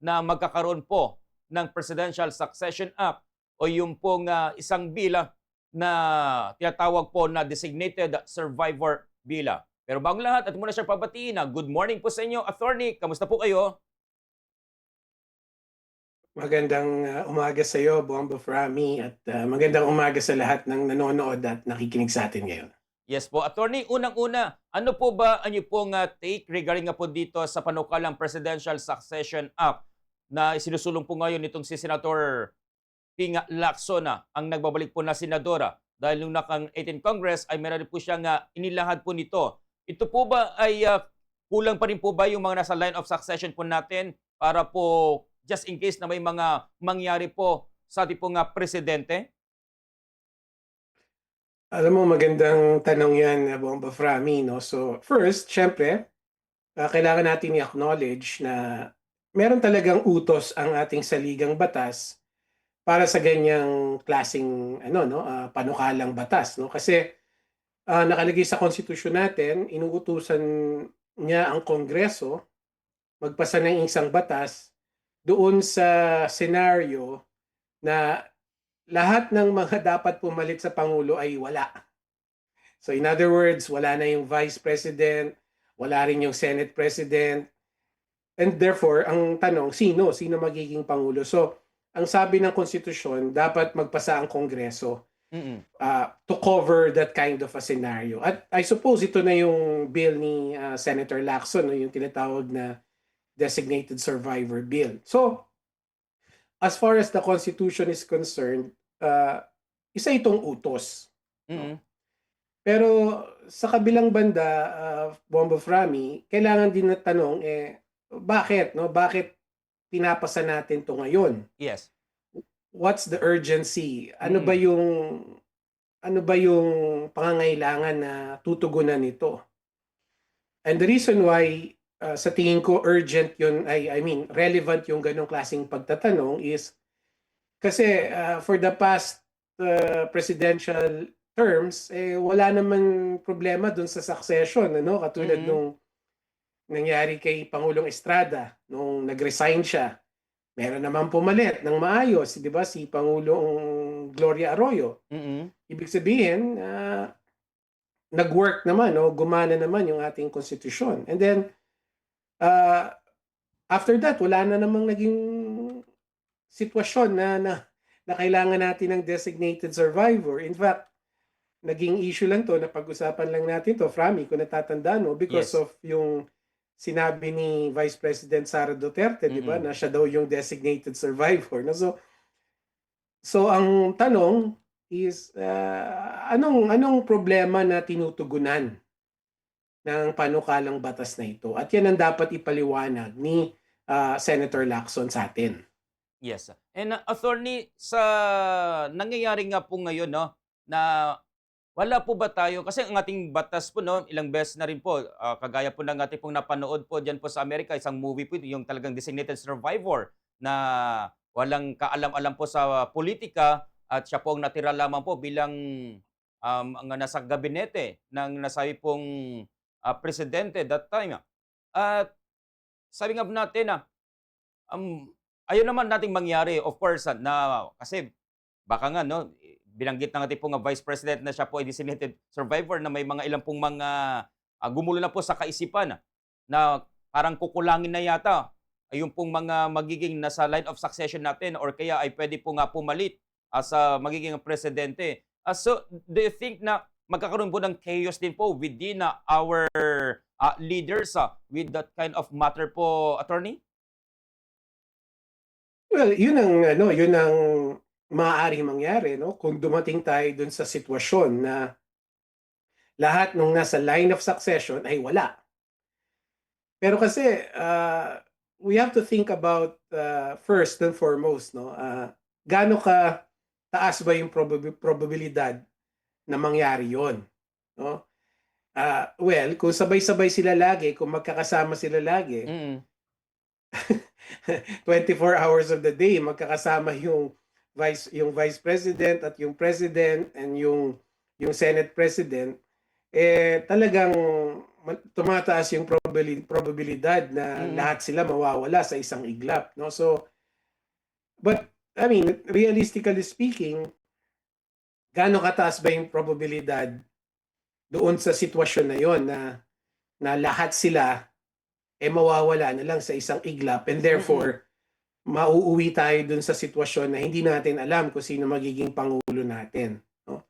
na magkakaroon po ng Presidential Succession Act o yung pong ah, isang bila na tinatawag po na Designated Survivor Bila. Pero bago lahat, at muna siya pabatiin na good morning po sa inyo, Attorney. Kamusta po kayo? Magandang uh, umaga sa iyo, Bombo Frami, at uh, magandang umaga sa lahat ng nanonood at nakikinig sa atin ngayon. Yes po, Attorney, unang-una, ano po ba ang pong ah, take regarding nga po dito sa panukalang Presidential Succession Act na isinusulong po ngayon nitong si Senator Pinga Lacson ang nagbabalik po na senadora dahil nung nakang 18 Congress ay meron po siyang uh, inilahad po nito. Ito po ba ay ah, kulang pa rin po ba yung mga nasa line of succession po natin para po just in case na may mga mangyari po sa ating pong ah, presidente? Alam mo, magandang tanong yan, uh, Bombo Frami. No? So, first, syempre, uh, kailangan natin i-acknowledge na meron talagang utos ang ating saligang batas para sa ganyang klasing ano no uh, panukalang batas no kasi uh, nakalagay sa konstitusyon natin inuutusan niya ang kongreso magpasa ng isang batas doon sa senaryo na lahat ng mga dapat pumalit sa pangulo ay wala. So in other words, wala na yung vice president, wala rin yung senate president. And therefore, ang tanong, sino? Sino magiging pangulo? So, ang sabi ng konstitusyon, dapat magpasa ang kongreso uh, to cover that kind of a scenario. At I suppose ito na yung bill ni uh, Senator Lacson, no, yung tinatawag na designated survivor bill. So, as far as the Constitution is concerned, uh, isa itong utos. Mm-mm. Pero sa kabilang banda, uh, Bombo Frami, kailangan din na tanong, eh, bakit? No? Bakit pinapasa natin to ngayon? Yes. what's the urgency? Ano Mm. ba yung ano ba yung pangangailangan na tutugunan nito? And the reason why uh, sa tingin ko urgent yun ay I mean relevant yung ganong klaseng pagtatanong is kasi uh, for the past uh, presidential terms eh wala naman problema dun sa succession ano katulad Mhm. nung nangyari kay Pangulong Estrada nung nag-resign siya meron naman pumalit ng maayos, 'di ba? Si Pangulong Gloria Arroyo. Mm-mm. Ibig sabihin, ah, nag-work naman, no? gumana naman yung ating konstitusyon. And then, ah, after that, wala na namang naging sitwasyon na, na, na kailangan natin ng designated survivor. In fact, naging issue lang to, napag-usapan lang natin to, Frami, kung natatandaan mo, because Yes. of yung sinabi ni Vice President Sara Duterte, di ba, na siya daw yung designated survivor. No? So, so ang tanong is, ah, anong, anong problema na tinutugunan ng panukalang batas na ito? At yan ang dapat ipaliwanag ni ah, Senator Lacson sa atin. Yes. And uh, attorney, sa nangyayari nga po ngayon, no, na wala po ba tayo, kasi ang ating batas po, no, ilang beses na rin po, ah, kagaya po ng ating pong napanood po dyan po sa Amerika, isang movie po, yung talagang designated survivor na walang kaalam-alam po sa politika at siya po ang natira lamang po bilang um, ang nasa gabinete ng nasabi pong ah, presidente that time. At sabi nga natin na um, ayaw naman nating mangyari, of course, ah, na kasi baka nga, no, binanggit ng ating pong ah, Vice President na siya po ay designated survivor na may mga ilang pong mga ah, gumulo na po sa kaisipan ah, na parang kukulangin na yata yung pong mga magiging nasa line of succession natin or kaya ay pwede po nga pumalit as a magiging presidente. Ah, so, do you think na magkakaroon po ng chaos din po within ah, our ah, leaders ah, with that kind of matter po, attorney? Well, yun ang ano, yun ang maaaring mangyari, no? Kung dumating tayo dun sa sitwasyon na lahat ng nasa line of succession ay wala. Pero kasi uh, we have to think about uh, first and foremost, no? Uh, gaano ka taas ba yung probab- probabilidad na mangyari 'yon, no? Ah, well, kung sabay-sabay sila lagi, kung magkakasama sila lagi, Mm. 24 hours of the day magkakasama yung vice yung vice president at yung president and yung yung senate president eh talagang ma- tumataas yung probabili- probabilidad na Mm. lahat sila mawawala sa isang iglap, no? So, but I mean, realistically speaking, gaano kataas ba yung probabilidad doon sa sitwasyon na yon na na lahat sila eh mawawala na lang sa isang iglap and therefore mauuwi tayo dun sa sitwasyon na hindi natin alam kung sino magiging pangulo natin. No?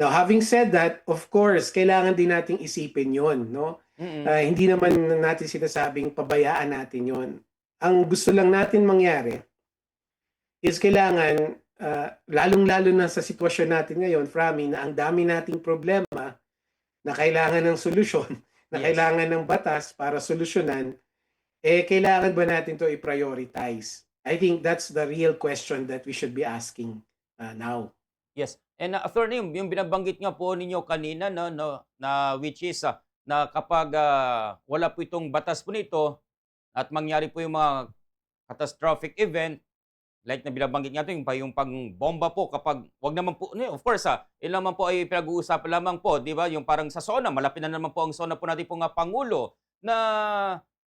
Now, having said that, of course, kailangan din nating isipin yon, no? Ah, hindi naman natin sinasabing pabayaan natin yon. Ang gusto lang natin mangyari is kailangan, ah, lalong-lalo na sa sitwasyon natin ngayon, Frami, na ang dami nating problema na kailangan ng solusyon, na Yes. kailangan ng batas para solusyonan, eh kailangan ba natin to i-prioritize? I think that's the real question that we should be asking ah, now. Yes. And uh, attorney, yung, yung binabanggit nga po ninyo kanina no, no na which is ah, na kapag ah, wala po itong batas po nito at mangyari po yung mga catastrophic event like na binabanggit nga ito, yung, yung pangbomba po kapag wag naman po of course ah yun naman po ay pinag-uusapan lamang po di ba yung parang sa SONA malapit na naman po ang SONA po natin po nga pangulo na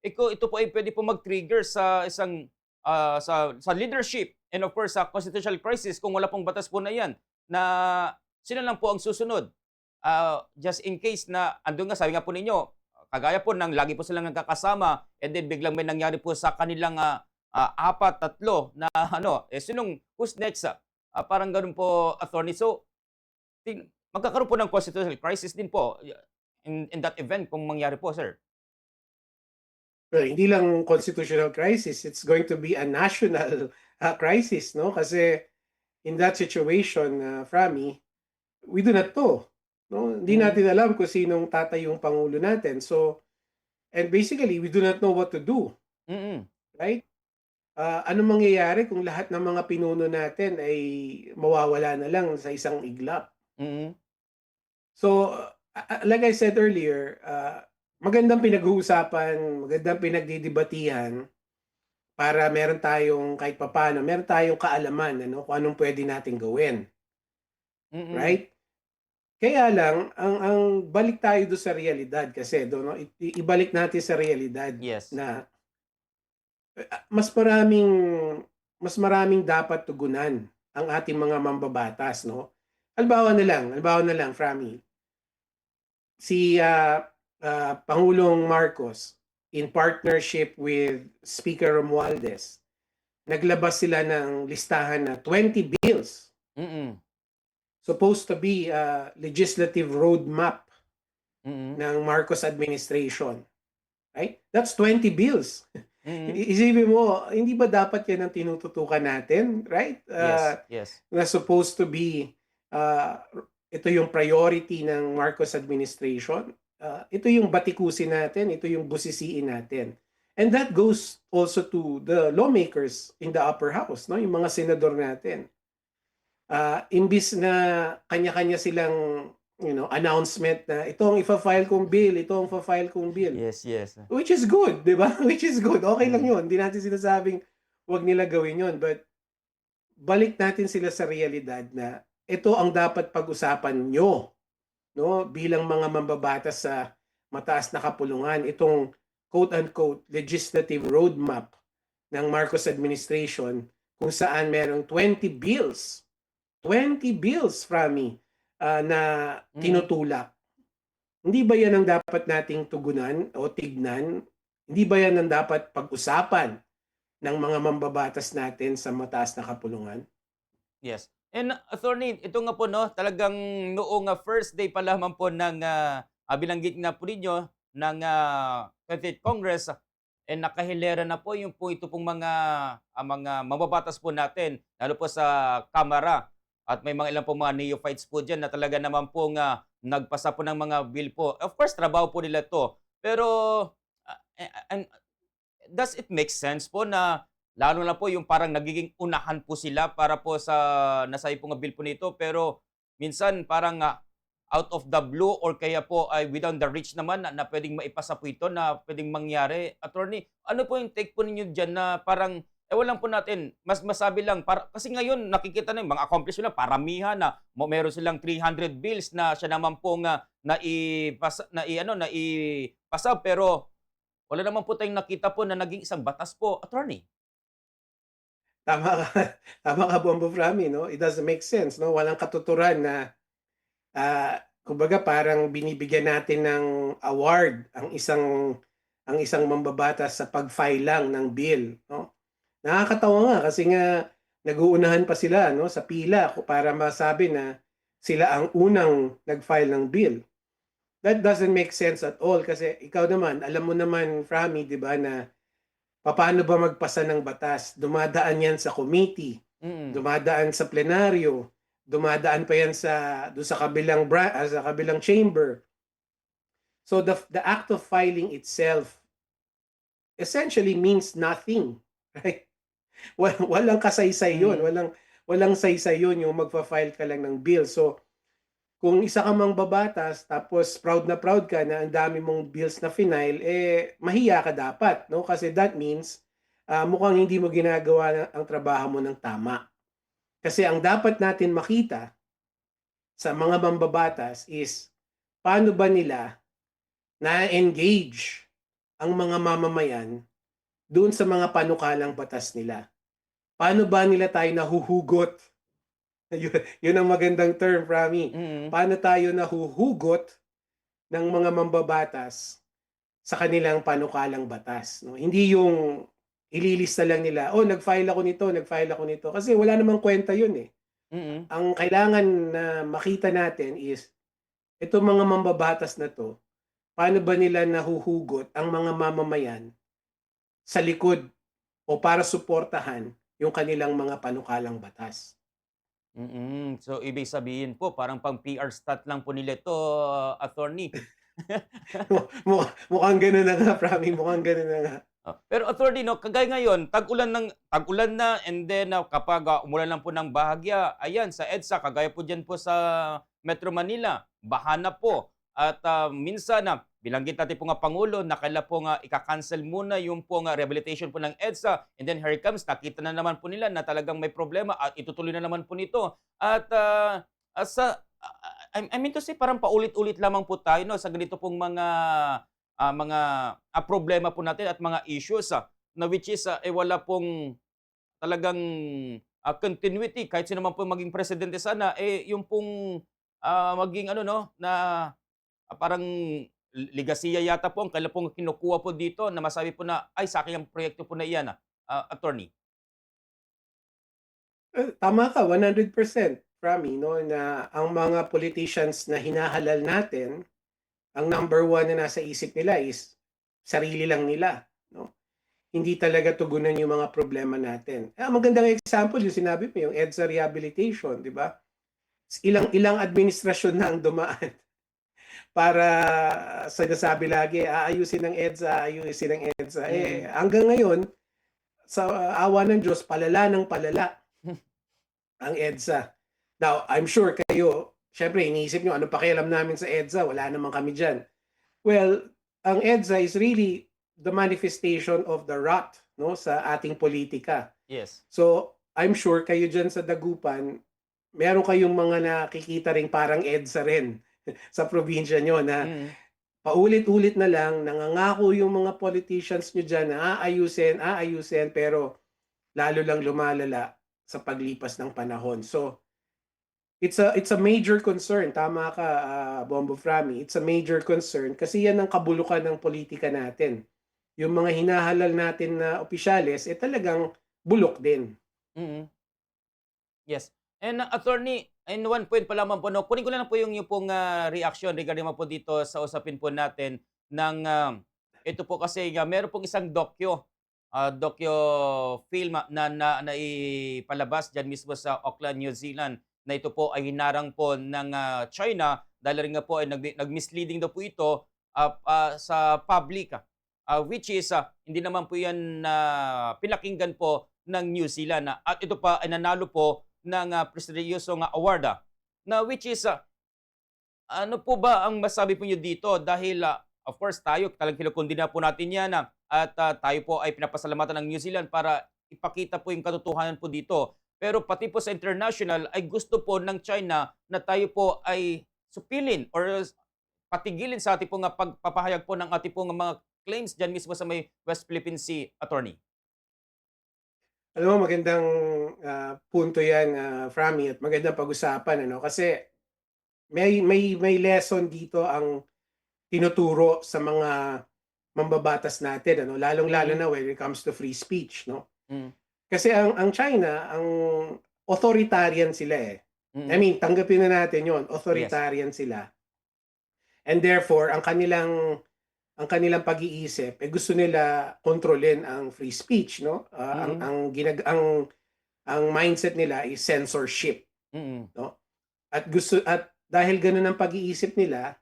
ito, ito po ay pwede po mag-trigger sa isang ah, sa sa leadership and of course sa constitutional crisis kung wala pong batas po na yan na sino lang po ang susunod. Ah, just in case na andun nga sabi nga po ninyo, kagaya po ng lagi po silang nagkakasama and then biglang may nangyari po sa kanilang ah, ah, apat, tatlo na ano, eh sinong who's next? Ah, parang ganun po attorney. So ting- magkakaroon po ng constitutional crisis din po in, in that event kung mangyari po, sir. Well, hindi lang constitutional crisis, it's going to be a national uh, crisis, no? Kasi in that situation, uh, Frami, we do not know. No? Hindi Mhm. natin alam kung sinong tatay yung pangulo natin. So, and basically, we do not know what to do, Mm-mm. right? Uh, ano mangyayari kung lahat ng mga pinuno natin ay mawawala na lang sa isang iglap? Mm-mm. So, uh, uh, like I said earlier, uh, magandang pinag-uusapan, magandang pinagdidibatihan para meron tayong kahit papano, meron tayong kaalaman ano, kung anong pwede nating gawin. Mm-mm. Right? Kaya lang, ang, ang balik tayo do sa realidad kasi, do, no? I- ibalik natin sa realidad Yes. na uh, mas maraming mas maraming dapat tugunan ang ating mga mambabatas, no? Halimbawa na lang, halimbawa na lang, Frami. Si ah, ah, Pangulong Marcos in partnership with Speaker Romualdez, naglabas sila ng listahan na 20 bills Mm-mm. supposed to be a legislative roadmap Mm-mm. ng Marcos administration. Right? That's 20 bills. Mm-mm. I- Isipin mo, hindi ba dapat yan ang tinututukan natin, right? Yes. Uh, Yes. na supposed to be, uh, ito yung priority ng Marcos administration. Uh, ito yung batikusin natin, ito yung busisiin natin. And that goes also to the lawmakers in the upper house, no? yung mga senador natin. Uh, imbis na kanya-kanya silang you know, announcement na ito ang ifa-file kong bill, ito ang ifa-file kong bill. Yes, yes. Which is good, di ba? Which is good. Okay lang Mm. yun. Hindi natin sinasabing huwag nila gawin yun. But balik natin sila sa realidad na ito ang dapat pag-usapan nyo no? bilang mga mambabatas sa mataas na kapulungan. Itong quote-unquote legislative roadmap ng Marcos administration kung saan merong 20 bills. 20 bills, Frami, ah, na Mm. tinutulak. Hindi ba yan ang dapat nating tugunan o tignan? Hindi ba yan ang dapat pag-usapan ng mga mambabatas natin sa mataas na kapulungan? Yes. And uh, attorney, ito nga po no, talagang noong uh, first day pa lamang po ng uh, ah, binanggit nga po ninyo ng uh, 28th Congress and nakahilera na po yung po ito pong mga ah, mga mababatas po natin lalo po sa Kamara at may mga ilang po mga neophytes po dyan na talaga naman po nga nagpasa po ng mga bill po. Of course, trabaho po nila to. Pero eh, and, does it make sense po na lalo na po yung parang nagiging unahan po sila para po sa nasa po nga bill po nito pero minsan parang ah, out of the blue or kaya po ay within the reach naman na, na pwedeng maipasa po ito na pwedeng mangyari. Attorney, ano po yung take po ninyo dyan na parang ewan lang po natin, mas masabi lang, para, kasi ngayon nakikita na yung mga accomplishment na paramihan na meron silang 300 bills na siya naman po nga na ipasa, na i, ano, na ipasa pero wala naman po tayong nakita po na naging isang batas po, attorney. Tama ka, tama ka Bombo Frami, no? It doesn't make sense, no? Walang katuturan na ah, kumbaga parang binibigyan natin ng award ang isang ang isang mambabatas sa pag-file lang ng bill, no? Nakakatawa nga kasi nga nag-uunahan pa sila, no, sa pila para masabi na sila ang unang nag-file ng bill. That doesn't make sense at all kasi ikaw naman, alam mo naman, Frami, di ba, na paano ba magpasa ng batas? Dumadaan yan sa committee, Mm. dumadaan sa plenaryo, dumadaan pa yan sa doon sa kabilang bra, ah, sa kabilang chamber. So the the act of filing itself essentially means nothing, right? Wal- Walang kasaysay yun, Mm. walang walang saysay yun yung magfa-file ka lang ng bill. So kung isa ka mang babatas tapos proud na proud ka na ang dami mong bills na final, eh mahiya ka dapat, no? Kasi that means ah, mukhang hindi mo ginagawa na- ang trabaho mo ng tama. Kasi ang dapat natin makita sa mga mambabatas is paano ba nila na-engage ang mga mamamayan doon sa mga panukalang batas nila. Paano ba nila tayo nahuhugot? Yun, yun ang magandang term, Rami. Mm. Paano tayo nahuhugot ng mga mambabatas sa kanilang panukalang batas? No? Hindi yung ililista lang nila, oh, nag-file ako nito, nag-file ako nito. Kasi wala namang kwenta yun eh. Mm. Ang kailangan na makita natin is, itong mga mambabatas na to, paano ba nila nahuhugot ang mga mamamayan sa likod o para suportahan yung kanilang mga panukalang batas. Mm. So ibig sabihin po parang pang PR stat lang po nila ito, attorney. Mukha, mukhang ganun na nga, Prami, mukhang ganun na nga. Ah, Pero attorney, no, kagaya ngayon, tag-ulan ng tag-ulan na and then ah, kapag ah, umulan lang po ng bahagya, ayan sa EDSA kagaya po diyan po sa Metro Manila, baha na po. At ah, minsan na bilanggit natin po nga pangulo na kaila po nga ika-cancel muna yung po nga rehabilitation po ng EDSA and then here comes nakita na naman po nila na talagang may problema at itutuloy na naman po nito. At ah, sa ah, I, mean to say parang paulit-ulit lamang po tayo no sa ganito pong mga ah, mga ah, problema po natin at mga issues ah, na which is ah, eh, wala pong talagang ah, continuity kahit sino man po maging presidente sana eh yung pong ah, maging ano no na ah, parang ligasiya yata po ang kailan pong kinukuha po dito na masabi po na ay sa akin ang proyekto po na iyan ah, attorney. Eh, Tama ka, 100%, Prami, no, na ang mga politicians na hinahalal natin, ang number one na nasa isip nila is sarili lang nila. No? Hindi talaga tugunan yung mga problema natin. Eh, ang magandang example, yung sinabi mo, yung EDSA rehabilitation, di ba? Ilang ilang administrasyon na ang dumaan para sinasabi lagi, aayusin ng EDSA, aayusin ng EDSA. Eh, hanggang ngayon, sa awa ng Diyos, palala ng palala ang EDSA. Now, I'm sure kayo, syempre, iniisip nyo, ano pakialam namin sa EDSA? Wala naman kami dyan. Well, ang EDSA is really the manifestation of the rot no, sa ating politika. Yes. So, I'm sure kayo dyan sa Dagupan, meron kayong mga nakikita ring parang EDSA rin sa probinsya nyo na Mm. paulit-ulit na lang, nangangako yung mga politicians nyo dyan na aayusin, aayusin, pero lalo lang lumalala sa paglipas ng panahon. So, it's a it's a major concern. Tama ka, ah, Bombo Frami. It's a major concern kasi yan ang kabulukan ng politika natin. Yung mga hinahalal natin na opisyales, eh talagang bulok din. mm Yes. And uh, attorney, and one point pa lamang po, no, kunin ko lang po yung, yung pong ah, reaction regarding po dito sa usapin po natin ng ah, ito po kasi uh, meron pong isang dokyo, ah, dokyo film na, na, na ipalabas dyan mismo sa Auckland, New Zealand na ito po ay hinarang po ng ah, China dahil rin nga po ay nag, nag-misleading daw po ito ah, ah, sa public ah, which is ah, hindi naman po yan na pinakinggan po ng New Zealand ah. at ito pa ay nanalo po ng uh, prestigyosong award ah, na which is ah, ano po ba ang masabi po niyo dito dahil ah, of course tayo talagang kinukundina po natin yan ah, at ah, tayo po ay pinapasalamatan ng New Zealand para ipakita po yung katotohanan po dito pero pati po sa international ay gusto po ng China na tayo po ay supilin or patigilin sa ating pong ah, pagpapahayag po ng ating pong mga claims dyan mismo sa may West Philippine Sea, attorney? Alam mo magandang, ah, punto 'yan, ah, Fromy at magandang pag-usapan ano, kasi may may may lesson dito ang tinuturo sa mga mambabatas natin ano, lalong-lalo Mm. na when it comes to free speech 'no. Mm. Kasi ang ang China, ang authoritarian sila, eh. Mm. I mean, tanggapin na natin 'yon, authoritarian sila. And therefore, ang kanilang ang kanilang pag-iisip, eh, gusto nila kontrolin ang free speech 'no. Ah, ang Mm. ang ginag ang ang mindset nila is censorship. Mm. At gusto at dahil gano'n ang pag-iisip nila,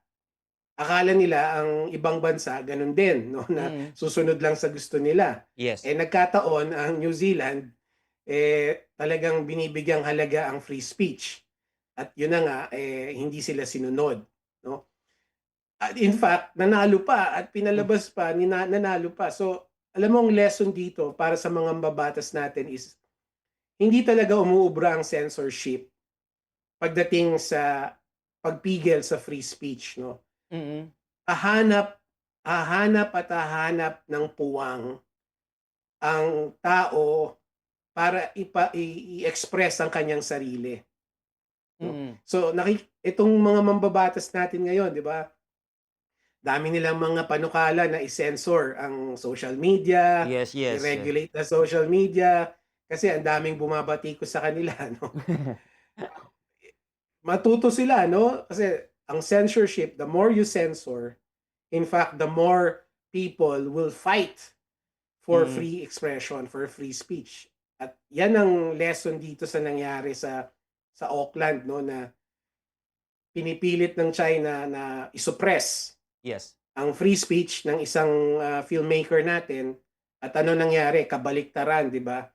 akala nila ang ibang bansa gano'n din 'no, na Mm. susunod lang sa gusto nila. Yes. Eh, nagkataon ang New Zealand, eh, talagang binibigyang halaga ang free speech. At 'yun na nga, eh, hindi sila sinunod 'no. At in fact, nanalo pa at pinalabas pa, nina nanalo pa. So, alam mo ang lesson dito para sa mga mambabatas natin is hindi talaga umuubra ang censorship pagdating sa pagpigil sa free speech 'no. Mm. Hahanap hahanap at hahanap ng puwang ang tao para ipa i-express ang kanyang sarili. Mm. So, naki itong mga mambabatas natin ngayon, 'di ba? Dami nilang mga panukala na i-censor ang social media, Yes, yes. yes. i-regulate na social media kasi ang daming bumabatikos sa kanila 'no. Matuto sila 'no, kasi ang censorship, the more you censor, in fact, the more people will fight for Mm. free expression, for free speech. At 'yan ang lesson dito sa nangyari sa sa Auckland 'no, na pinipilit ng China na i-suppress Yes. ang free speech ng isang, ah, filmmaker natin at ano nangyari, kabaliktaran, 'di ba?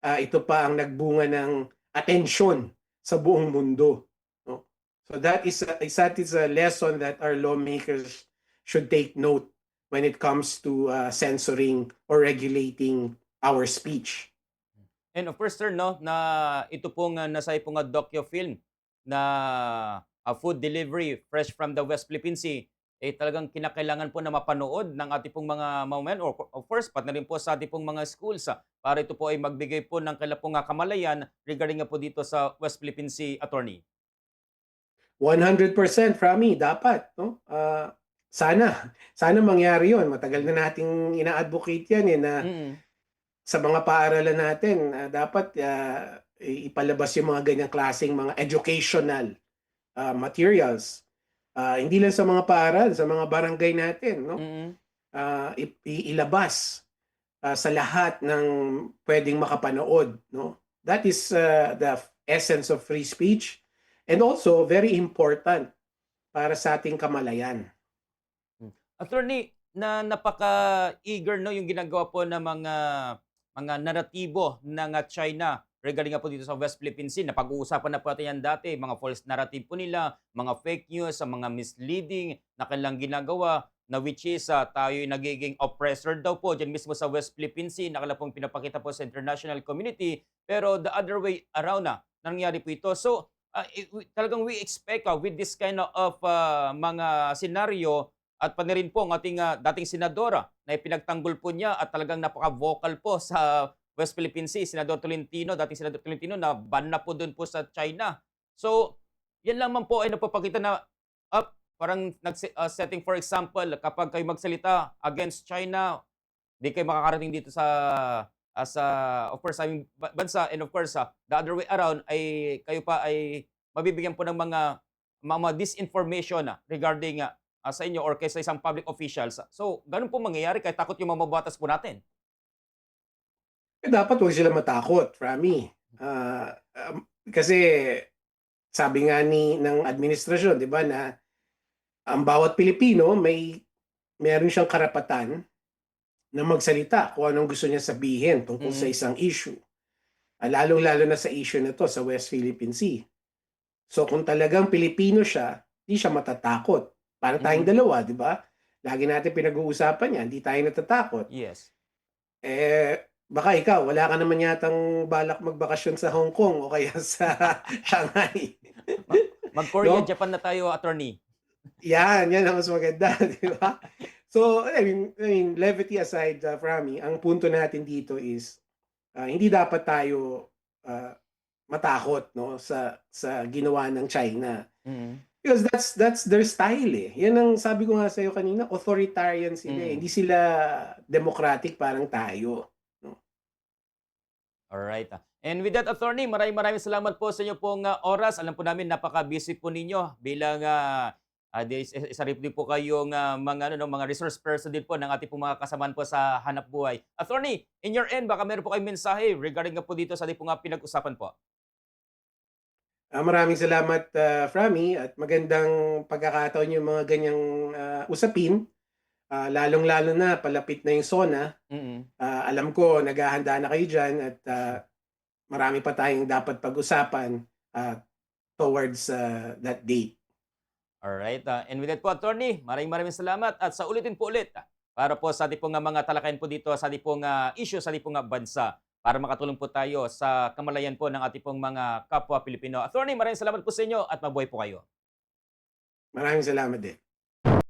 Ah, ito pa ang nagbunga ng atensyon sa buong mundo, 'no. So that is a that is a lesson that our lawmakers should take note when it comes to, ah, censoring or regulating our speech. And of course, sir, no, na ito pong uh, nasa pong uh, docu-film na uh, food delivery fresh from the West Philippine Sea, eh talagang kinakailangan po na mapanood ng ating pong mga mamamayan or of course, pati na rin po sa ating pong mga schools ah, para ito po ay magbigay po ng kailan pong uh, kamalayan regarding nga po dito sa West Philippine Sea, attorney. 100% Fromy, dapat 'no. Ah, sana sana mangyari 'yun. Matagal na nating ina-advocate 'yan, eh, na Mm. sa mga paaralan natin, ah, dapat, i ipalabas yung mga ganyang klaseng mga educational, ah, materials. Ah, hindi lang sa mga paaral, sa mga barangay natin 'no. Mm. Ah, i i ilabas, ah, sa lahat ng puwedeng makapanood 'no. That is, ah, the essence of free speech and also very important para sa ating kamalayan. Attorney, na napaka-eager no yung ginagawa po ng mga mga naratibo ng uh, China regarding nga po dito sa West Philippine Sea. Napag-uusapan na po natin yan dati, mga false narrative po nila, mga fake news, sa mga misleading na kanilang ginagawa na which is uh, tayo nagiging oppressor daw po dyan mismo sa West Philippine Sea, nakala pong pinapakita po sa international community. Pero the other way around na, nangyari po ito. So, uh, talagang we expect uh, with this kind of uh, mga senaryo, at pa rin po ang ating ah, dating senadora na ipinagtanggol po niya at talagang napaka-vocal po sa West Philippine Sea, Senador Tolentino, dating Senador Tolentino na ban na po doon po sa China. So, yan lamang po ay napapakita na up parang nag setting for example kapag kayo magsalita against China, di kayo makakarating dito sa as a, of course aming ba- bansa and of course ah, the other way around ay kayo pa ay mabibigyan po ng mga mga disinformation ah, regarding ah, ah, sa inyo or kay sa isang public officials. So, ganun po mangyayari kahit takot yung mamabatas po natin. Eh, dapat huwag sila matakot, Rami. Ah, um, kasi sabi nga ni ng administrasyon, 'di ba, na ang bawat Pilipino may meron siyang karapatan na magsalita kung anong gusto niya sabihin tungkol sa Mm. isang issue. Ah, lalong-lalo na sa issue na to sa West Philippine Sea. So kung talagang Pilipino siya, di siya matatakot. Para tayong Mm. dalawa, 'di ba? Lagi natin pinag-uusapan 'yan, di tayo natatakot. Yes. Eh, baka ikaw, wala ka naman yatang balak magbakasyon sa Hong Kong o kaya sa Shanghai. Mag-Korea, No? Japan na tayo, attorney. Yan, yan ang mas maganda, di ba? So, I mean, I mean levity aside, uh, Frami, ang punto natin dito is ah, hindi dapat tayo ah, matakot no sa sa ginawa ng China. Mm. Because that's that's their style eh. Yan ang sabi ko nga sa iyo kanina, authoritarian sila. eh. Mm. Hindi sila democratic parang tayo. Alright. ah. And with that, attorney, maraming maraming salamat po sa inyo pong ah, oras. Alam po namin, napaka-busy po ninyo bilang ah, di- isa rin po kayong ah, mga, ano, no, mga resource person din po ng ating pong mga kasamaan po sa hanap buhay. Attorney, in your end, baka meron po kayong mensahe regarding nga po dito sa ating pong pinag-usapan po. Ah, maraming salamat, ah, Frami, at magandang pagkakataon yung mga ganyang ah, usapin. Ah, lalong-lalo na palapit na yung SONA. Mm-mm. Ah, alam ko naghahanda na kayo diyan at ah, marami pa tayong dapat pag-usapan ah, towards ah, that date. Alright. ah, and with that po, attorney, maraming maraming salamat. At sa ulitin po ulit, para po sa ating pong mga talakayan po dito sa ating pong ah, issue sa ating pong bansa para makatulong po tayo sa kamalayan po ng ating pong mga kapwa Pilipino. Attorney, maraming salamat po sa inyo at mabuhay po kayo. Maraming salamat din.